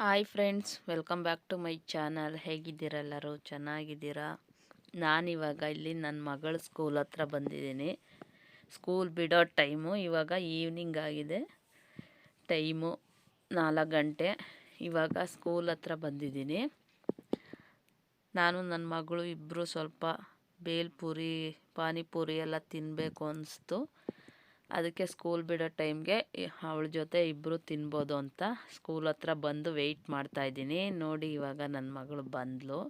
Hi friends, welcome back to my channel. ಹೇಗಿದ್ದೀರೆಲ್ಲರೂ ಚೆನ್ನಾಗಿದ್ದೀರಾ? ನಾನಿವಾಗ ಇಲ್ಲಿ ನನ್ನ ಮಗಳ ಸ್ಕೂಲ್ ಹತ್ರ ಬಂದಿದ್ದೀನಿ. ಸ್ಕೂಲ್ ಬಿಡೋ ಟೈಮು ಇವಾಗ ಈವ್ನಿಂಗ್ ಆಗಿದೆ. ಟೈಮು ನಾಲ್ಕು ಗಂಟೆ. ಇವಾಗ ಸ್ಕೂಲ್ ಹತ್ರ ಬಂದಿದ್ದೀನಿ. ನಾನು ನನ್ನ ಮಗಳು ಇಬ್ಬರು ಸ್ವಲ್ಪ ಬೇಲ್ಪುರಿ, ಪಾನಿಪುರಿ ಎಲ್ಲ ತಿನ್ನಬೇಕು ಅನಿಸ್ತು. ಅದಕ್ಕೆ ಸ್ಕೂಲ್ ಬಿಡೋ ಟೈಮ್ಗೆ ಅವಳ ಜೊತೆ ಇಬ್ಬರು ತಿನ್ಬೋದು ಅಂತ ಸ್ಕೂಲ್ ಹತ್ರ ಬಂದು ವೆಯ್ಟ್ ಮಾಡ್ತಾಯಿದ್ದೀನಿ ನೋಡಿ ಇವಾಗ ನನ್ನ ಮಗಳು ಬಂದಳು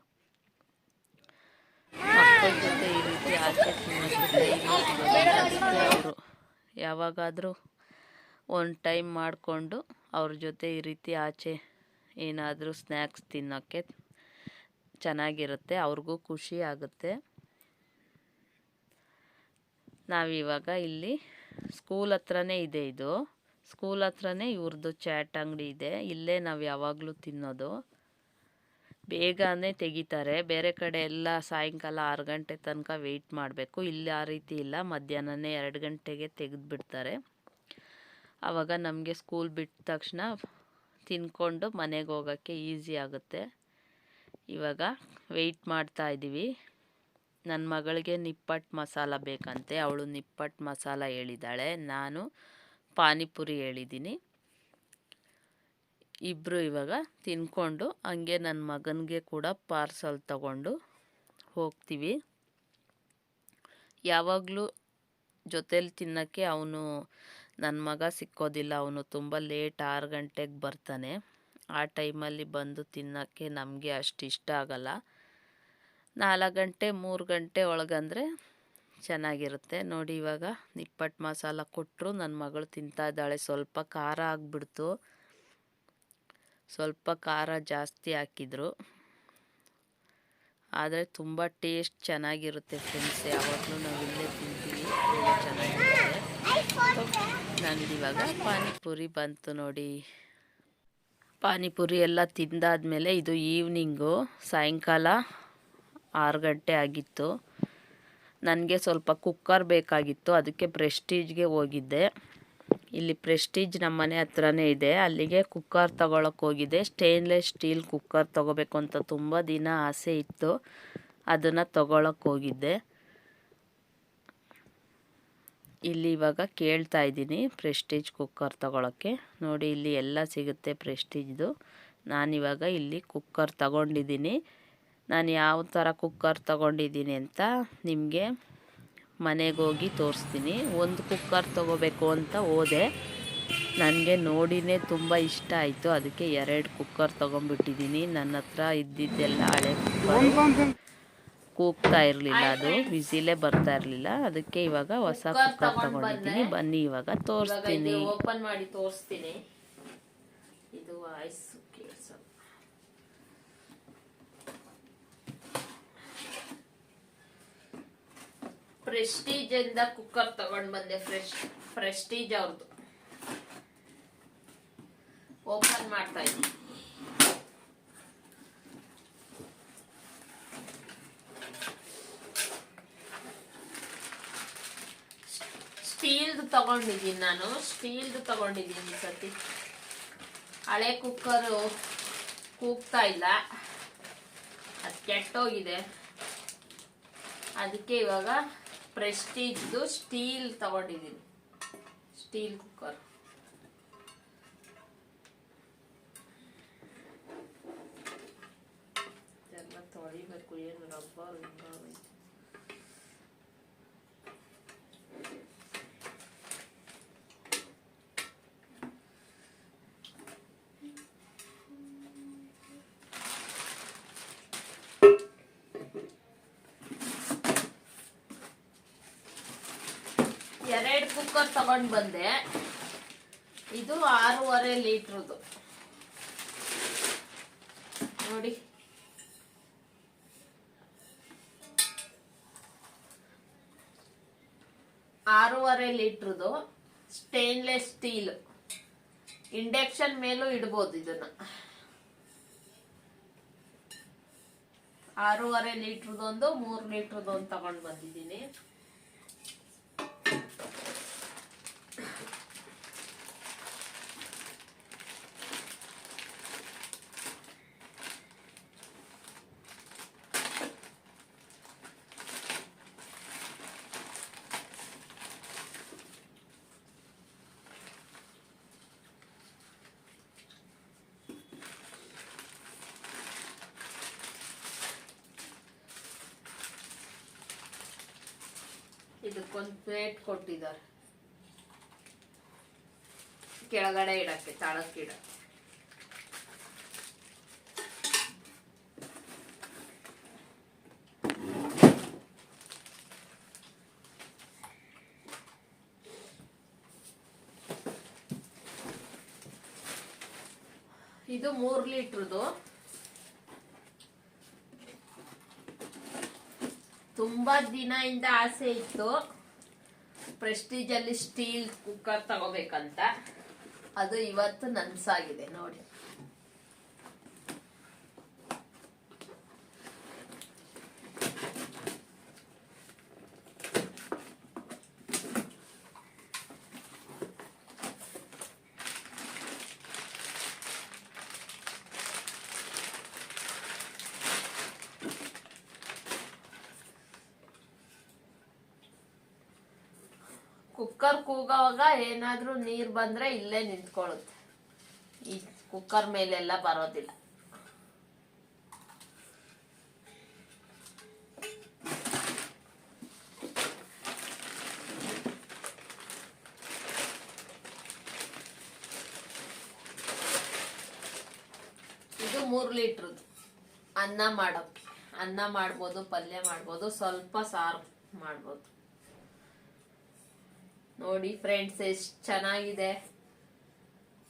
ಮಕ್ಕಳ ಜೊತೆ ಈ ರೀತಿ ಆಚೆ ಅವರು ಯಾವಾಗಾದರೂ ಒಂದು ಟೈಮ್ ಮಾಡಿಕೊಂಡು ಅವ್ರ ಜೊತೆ ಈ ರೀತಿ ಆಚೆ ಏನಾದರೂ ಸ್ನ್ಯಾಕ್ಸ್ ತಿನ್ನೋಕ್ಕೆ ಚೆನ್ನಾಗಿರುತ್ತೆ, ಅವ್ರಿಗೂ ಖುಷಿ ಆಗುತ್ತೆ. ನಾವಿವಾಗ ಇಲ್ಲಿ ಸ್ಕೂಲ್ ಹತ್ರನೇ ಇದೆ ಇದು. ಸ್ಕೂಲ್ ಹತ್ರನೇ ಇವ್ರದ್ದು ಚಾಟ್ ಅಂಗಡಿ ಇದೆ. ಇಲ್ಲೇ ನಾವು ಯಾವಾಗಲೂ ತಿನ್ನೋದು. ಬೇಗನೆ ತೆಗಿತಾರೆ. ಬೇರೆ ಕಡೆ ಎಲ್ಲ ಸಾಯಂಕಾಲ ಆರು ಗಂಟೆ ತನಕ ವೆಯ್ಟ್ ಮಾಡಬೇಕು. ಇಲ್ಲಿ ಆ ರೀತಿ ಇಲ್ಲ. ಮಧ್ಯಾಹ್ನನೇ ಎರಡು ಗಂಟೆಗೆ ತೆಗೆದುಬಿಡ್ತಾರೆ. ಆವಾಗ ನಮಗೆ ಸ್ಕೂಲ್ ಬಿಟ್ಟ ತಕ್ಷಣ ತಿನ್ಕೊಂಡು ಮನೆಗೆ ಹೋಗೋಕ್ಕೆ ಈಸಿ ಆಗುತ್ತೆ. ಇವಾಗ ವೆಯ್ಟ್ ಮಾಡ್ತಾ ಇದ್ದೀವಿ ನನ್ನ ಮಗಳಿಗೆ ನಿಪ್ಪಟ್ಟು ಮಸಾಲ ಬೇಕಂತೆ, ಅವಳು ನಿಪ್ಪಟ್ಟು ಮಸಾಲ ಹೇಳಿದ್ದಾಳೆ ನಾನು ಪಾನಿಪುರಿ ಹೇಳಿದ್ದೀನಿ ಇಬ್ಬರು ಇವಾಗ ತಿನ್ಕೊಂಡು ಹಂಗೆ ನನ್ನ ಮಗನಿಗೆ ಕೂಡ ಪಾರ್ಸಲ್ ತಗೊಂಡು ಹೋಗ್ತೀವಿ. ಯಾವಾಗಲೂ ಜೊತೇಲಿ ತಿನ್ನೋಕ್ಕೆ ಅವನು ನನ್ನ ಮಗ ಸಿಕ್ಕೋದಿಲ್ಲ, ಅವನು ತುಂಬ ಲೇಟ್ ಆರು ಗಂಟೆಗೆ ಬರ್ತಾನೆ. ಆ ಟೈಮಲ್ಲಿ ಬಂದು ತಿನ್ನೋಕ್ಕೆ ನಮಗೆ ಅಷ್ಟು ಇಷ್ಟ ಆಗಲ್ಲ. ನಾಲ್ಕು ಗಂಟೆ, ಮೂರು ಗಂಟೆ ಒಳಗಂದರೆ ಚೆನ್ನಾಗಿರುತ್ತೆ. ನೋಡಿ ಇವಾಗ ನಿಪ್ಪಟ್ಟು ಮಸಾಲ ಕೊಟ್ಟರು ನನ್ನ ಮಗಳು ತಿಂತಾ ಇದ್ದಾಳೆ. ಸ್ವಲ್ಪ ಖಾರ ಆಗಿಬಿಡ್ತು. ಸ್ವಲ್ಪ ಖಾರ ಜಾಸ್ತಿ ಹಾಕಿದ್ರು. ಆದರೆ ತುಂಬ ಟೇಸ್ಟ್ ಚೆನ್ನಾಗಿರುತ್ತೆ ಫ್ರೆಂಡ್ಸ್. ಯಾವಾಗಲೂ ನಾವು ಇಲ್ಲೇ ತಿಂತೀವಿ. ಚೆನ್ನಾಗಿರುತ್ತೆ. ನನಗೆ ಇವಾಗ ಪಾನಿಪುರಿ ಬಂತು ನೋಡಿ. ಪಾನಿಪುರಿ ಎಲ್ಲ ತಿಂದಾದ್ಮೇಲೆ ಇದು ಈವ್ನಿಂಗು ಸಾಯಂಕಾಲ ಆರು ಗಂಟೆ ಆಗಿತ್ತು. ನನಗೆ ಸ್ವಲ್ಪ ಕುಕ್ಕರ್ ಬೇಕಾಗಿತ್ತು. ಅದಕ್ಕೆ ಪ್ರೆಸ್ಟೀಜ್ಗೆ ಹೋಗಿದ್ದೆ. ಇಲ್ಲಿ ಪ್ರೆಸ್ಟೀಜ್ ನಮ್ಮ ಮನೆ ಹತ್ರನೇ ಇದೆ. ಅಲ್ಲಿಗೆ ಕುಕ್ಕರ್ ತಗೊಳಕ್ಕೆ ಹೋಗಿದ್ದೆ. ಸ್ಟೇನ್ಲೆಸ್ ಸ್ಟೀಲ್ ಕುಕ್ಕರ್ ತೊಗೋಬೇಕು ಅಂತ ತುಂಬ ದಿನ ಆಸೆ ಇತ್ತು. ಅದನ್ನು ತಗೊಳಕ್ಕೆ ಹೋಗಿದ್ದೆ. ಇಲ್ಲಿ ಇವಾಗ ಕೇಳ್ತಾ ಇದ್ದೀನಿ ಪ್ರೆಸ್ಟೀಜ್ ಕುಕ್ಕರ್ ತಗೊಳಕ್ಕೆ. ನೋಡಿ, ಇಲ್ಲಿ ಎಲ್ಲ ಸಿಗುತ್ತೆ ಪ್ರೆಸ್ಟೀಜ್ದು. ನಾನಿವಾಗ ಇಲ್ಲಿ ಕುಕ್ಕರ್ ತಗೊಂಡಿದ್ದೀನಿ. ನಾನು ಯಾವ ಥರ ಕುಕ್ಕರ್ ತಗೊಂಡಿದ್ದೀನಿ ಅಂತ ನಿಮಗೆ ಮನೆಗೆ ಹೋಗಿ ತೋರಿಸ್ತೀನಿ. ಒಂದು ಕುಕ್ಕರ್ ತೊಗೋಬೇಕು ಅಂತ ಹೋದೆ. ನನಗೆ ನೋಡಿನೇ ತುಂಬ ಇಷ್ಟ ಆಯಿತು. ಅದಕ್ಕೆ ಎರಡು ಕುಕ್ಕರ್ ತೊಗೊಂಡ್ಬಿಟ್ಟಿದ್ದೀನಿ. ನನ್ನ ಹತ್ರ ಇದ್ದಿದ್ದೆಲ್ಲ ಹಳೆ ಕುಕ್ಕರ್ ಕೂಗ್ತಾ ಇರಲಿಲ್ಲ ಅದು. ಬಿಸಿಲೇ ಬರ್ತಾ ಇರಲಿಲ್ಲ. ಅದಕ್ಕೆ ಇವಾಗ ಹೊಸ ಕುಕ್ಕರ್ ತಗೊಂಡಿದ್ದೀನಿ. ಬನ್ನಿ ಇವಾಗ ತೋರಿಸ್ತೀನಿ. ಓಪನ್ ಮಾಡಿ ತೋರಿಸ್ತೀನಿ. ಇದು ಪ್ರೆಸ್ಟೀಜ್ ಇಂದ ಕುಕ್ಕರ್ ತಗೊಂಡ್ ಬಂದೆ ಫ್ರೆಶ್ ಪ್ರೆಸ್ಟೀಜ್ ಅವ್ರದ್ದು ಓಪನ್ ಮಾಡ್ತಾ ಇದ್ದೀನಿ ಸ್ಟೀಲ್ದು ತಗೊಂಡಿದ್ದೀನಿ ನಾನು ಸ್ಟೀಲ್ದು ತಗೊಂಡಿದ್ದೀನಿ ಸತಿ ಹಳೆ ಕುಕ್ಕರು ಕೂಗ್ತಾ ಇಲ್ಲ. ಅದು ಕೆಟ್ಟೋಗಿದೆ. ಅದಕ್ಕೆ ಇವಾಗ ಪ್ರೆಸ್ಟೀಜ್ದು ಸ್ಟೀಲ್ ತಗೊಂಡಿದ್ದೀನಿ ಸ್ಟೀಲ್ ಕುಕ್ಕರ್. ಎಲ್ಲ ತೊಳಿಬೇಕು ಏನು ರಬ್ಬರ್ ಎರಡು ಕುಕ್ಕರ್ ತಗೊಂಡು ಬಂದೆ. ಇದು ಆರೂವರೆ ಲೀಟ್ರದು. ನೋಡಿ. ಆರೂವರೆ ಲೀಟ್ರದು ಸ್ಟೇನ್ಲೆಸ್ ಸ್ಟೀಲ್ ಇಂಡಕ್ಷನ್ ಮೇಲೂ ಇಡ್ಬೋದು ಇದನ್ನ. ಆರೂವರೆ ಲೀಟ್ರದೊಂದು, ಮೂರು ಲೀಟ್ರದೊಂದು ತಗೊಂಡು ಬಂದಿದ್ದೀನಿ. ಇದಕ್ಕೊಂದು ಪ್ಲೇಟ್ ಕೊಟ್ಟಿದ್ದಾರೆ. ಕೆಳಗಡೆ ಇಡಕ್ಕೆ ತಾಳಕ್ಕೆ ಇಡ ಇದು ಮೂರು ಲೀಟ್ರದು. ತುಂಬಾ ದಿನದಿಂದ ಆಸೆ ಇತ್ತು. ಪ್ರೆಸ್ಟೀಜಲ್ಲಿ ಸ್ಟೀಲ್ ಕುಕ್ಕರ್ ತಗೋಬೇಕಂತ. ಅದು ಇವತ್ತು ನನ್ಸಾಗಿದೆ ನೋಡಿ. ಕುಕ್ಕರ್ ಕೂಗೋವಾಗ ಏನಾದ್ರೂ ನೀರ್ ಬಂದ್ರೆ ಇಲ್ಲೇ ನಿಂತ್ಕೊಳ್ಳುತ್ತೆ. ಈ ಕುಕ್ಕರ್ ಮೇಲೆಲ್ಲ ಬರೋದಿಲ್ಲ. ಇದು ಮೂರು ಲೀಟ್ರದ್ದು. ಅನ್ನ ಮಾಡೋಕ್ಕೆ ಅನ್ನ ಮಾಡ್ಬೋದು, ಪಲ್ಯ ಮಾಡ್ಬೋದು, ಸ್ವಲ್ಪ ಸಾರು ಮಾಡ್ಬೋದು. ನೋಡಿ ಫ್ರೆಂಡ್ಸ್ ಎಷ್ಟು ಚೆನ್ನಾಗಿದೆ.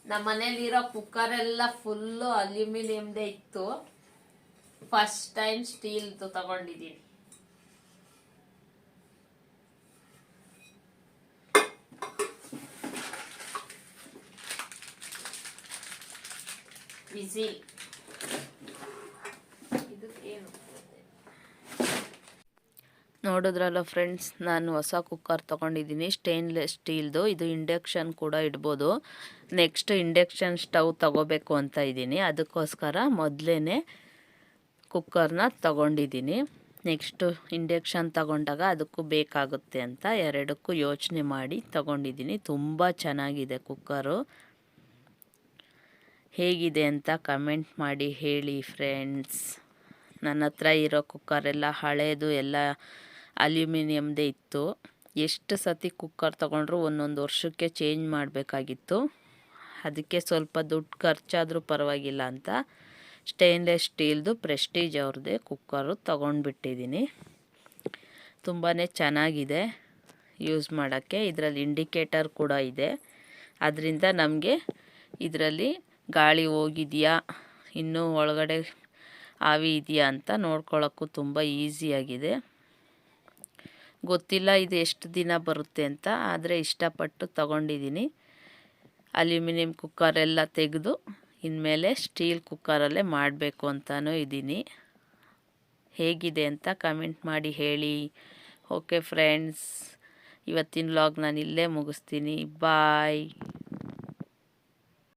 ನಮ್ಮ ಮನೇಲಿರೋ ಕುಕ್ಕರ್ ಎಲ್ಲ ಫುಲ್ಲು ಅಲ್ಯೂಮಿನಿಯಮ್ದೇ ಇತ್ತು. ಫಸ್ಟ್ ಟೈಮ್ ಸ್ಟೀಲ್ದು ತಗೊಂಡಿದ್ದೀನಿ ವಿಸಿಲ್ ನೋಡಿದ್ರಲ್ಲ ಫ್ರೆಂಡ್ಸ್ ನಾನು ಹೊಸ ಕುಕ್ಕರ್ ತೊಗೊಂಡಿದ್ದೀನಿ ಸ್ಟೇನ್ಲೆಸ್ ಸ್ಟೀಲ್ದು ಇದು ಇಂಡಕ್ಷನ್ ಕೂಡ ಇಡ್ಬೋದು. ನೆಕ್ಸ್ಟ್ ಇಂಡಕ್ಷನ್ ಸ್ಟವ್ ತಗೋಬೇಕು ಅಂತ ಇದ್ದೀನಿ. ಅದಕ್ಕೋಸ್ಕರ ಮೊದಲೇ ಕುಕ್ಕರ್ನ ತಗೊಂಡಿದ್ದೀನಿ. ನೆಕ್ಸ್ಟು ಇಂಡಕ್ಷನ್ ತಗೊಂಡಾಗ ಅದಕ್ಕೂ ಬೇಕಾಗುತ್ತೆ ಅಂತ ಎರಡಕ್ಕೂ ಯೋಚನೆ ಮಾಡಿ ತಗೊಂಡಿದ್ದೀನಿ. ತುಂಬ ಚೆನ್ನಾಗಿದೆ ಕುಕ್ಕರು ಹೇಗಿದೆ ಅಂತ ಕಮೆಂಟ್ ಮಾಡಿ ಹೇಳಿ ಫ್ರೆಂಡ್ಸ್ ನನ್ನ ಹತ್ರ ಇರೋ ಕುಕ್ಕರೆಲ್ಲ ಹಳೇದು, ಎಲ್ಲ ಅಲ್ಯೂಮಿನಿಯಮ್ದೇ ಇತ್ತು. ಎಷ್ಟು ಸತಿ ಕುಕ್ಕರ್ ತೊಗೊಂಡ್ರು ಒಂದೊಂದು ವರ್ಷಕ್ಕೆ ಚೇಂಜ್ ಮಾಡಬೇಕಾಗಿತ್ತು. ಅದಕ್ಕೆ ಸ್ವಲ್ಪ ದುಡ್ಡು ಖರ್ಚಾದರೂ ಪರವಾಗಿಲ್ಲ ಅಂತ ಸ್ಟೇನ್ಲೆಸ್ ಸ್ಟೀಲ್ದು ಪ್ರೆಸ್ಟೀಜ್ ಅವ್ರದ್ದೇ ಕುಕ್ಕರು ತೊಗೊಂಡ್ಬಿಟ್ಟಿದ್ದೀನಿ. ತುಂಬಾ ಚೆನ್ನಾಗಿದೆ ಯೂಸ್ ಮಾಡೋಕ್ಕೆ. ಇದರಲ್ಲಿ ಇಂಡಿಕೇಟರ್ ಕೂಡ ಇದೆ. ಅದರಿಂದ ನಮಗೆ ಇದರಲ್ಲಿ ಗಾಳಿ ಹೋಗಿದೆಯಾ, ಇನ್ನೂ ಒಳಗಡೆ ಆವಿ ಇದೆಯಾ ಅಂತ ನೋಡ್ಕೊಳ್ಳೋಕ್ಕೂ ತುಂಬ ಈಸಿಯಾಗಿದೆ. ಗೊತ್ತಿಲ್ಲ ಇದು ಎಷ್ಟು ದಿನ ಬರುತ್ತೆ ಅಂತ, ಆದರೆ ಇಷ್ಟಪಟ್ಟು ತಗೊಂಡಿದ್ದೀನಿ. ಅಲ್ಯೂಮಿನಿಯಂ ಕುಕ್ಕರೆಲ್ಲ ತೆಗೆದು ಇನ್ಮೇಲೆ ಸ್ಟೀಲ್ ಕುಕ್ಕರಲ್ಲೇ ಮಾಡಬೇಕು ಅಂತಲೂ ಇದ್ದೀನಿ. ಹೇಗಿದೆ ಅಂತ ಕಮೆಂಟ್ ಮಾಡಿ ಹೇಳಿ. ಓಕೆ ಫ್ರೆಂಡ್ಸ್, ಇವತ್ತಿನ ವ್ಲಾಗ್ ನಾನು ಇಲ್ಲೇ ಮುಗಿಸ್ತೀನಿ. ಬಾಯ್.